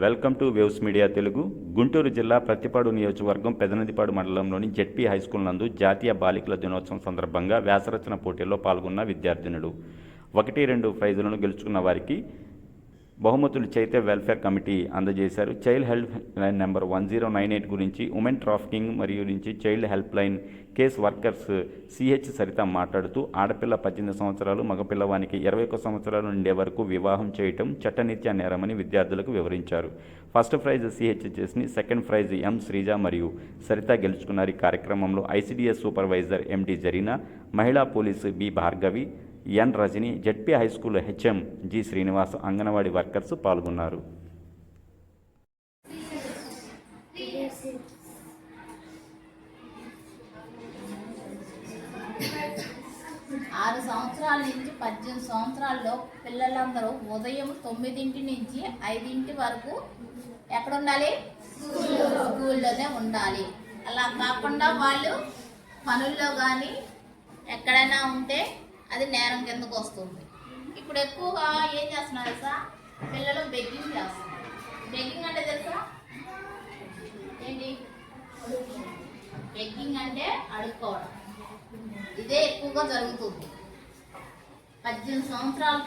Welcome to waves media Telugu. Guntur జిల్లా ప్రతిపాడు నియోజకవర్గం పెదనదిపాడు మండలంలోని జెడ్పీ హైస్కూల్ నందు జాతీయ బాలికల దినోత్సవం సందర్భంగా వ్యాసరచన పోటీల్లో పాల్గొన్న విద్యార్థినుడు ఒకటి రెండు ప్రైజులను గెలుచుకున్న వారికి బహుమతులు చైత్య వెల్ఫేర్ కమిటీ అందజేశారు. Child help line number one zero nine eight గురించి ఉమెన్ ట్రాఫికింగ్ మరియు నుంచి child help line case workers CH Saritha మాట్లాడుతూ ఆడపిల్ల పద్దెనిమిది సంవత్సరాలు మగపిల్లవానికి ఇరవై ఒక్క సంవత్సరాలు ఉండే వరకు వివాహం చేయటం చట్టనీత్యా నేరమని విద్యార్థులకు వివరించారు. ఫస్ట్ ప్రైజ్ సిహెచ్ చేసి సెకండ్ ప్రైజ్ ఎం శ్రీజ మరియు సరిత గెలుచుకున్నారు ఈ కార్యక్రమంలో. ఐసిడిఎస్ సూపర్వైజర్ ఎండి జరీనా మహిళా police B Bhargavi N Rajani ZP high school HM G Srinivas anganwadi workers పాల్గొన్నారు. ఆరు సంవత్సరాల నుంచి పద్దెనిమిది సంవత్సరాల్లో పిల్లలందరూ ఉదయం తొమ్మిదింటి నుంచి ఐదింటి వరకు ఎక్కడ ఉండాలి స్కూల్లోనే ఉండాలి. అలా కాకుండా వాళ్ళు పనుల్లో కానీ ఎక్కడైనా ఉంటే అది నేరం కిందకు వస్తుంది. ఇప్పుడు ఎక్కువగా ఏం చేస్తున్నారు తెలుసా? పిల్లలు బెగ్గింగ్ చేస్తున్నారు. బెగ్గింగ్ అంటే తెలుసా? ఏంటి? బెగ్గింగ్ అంటే అడుక్కోవడం. ఇదే ఎక్కువగా జరుగుతుంది. పద్దెనిమిది సంవత్సరాల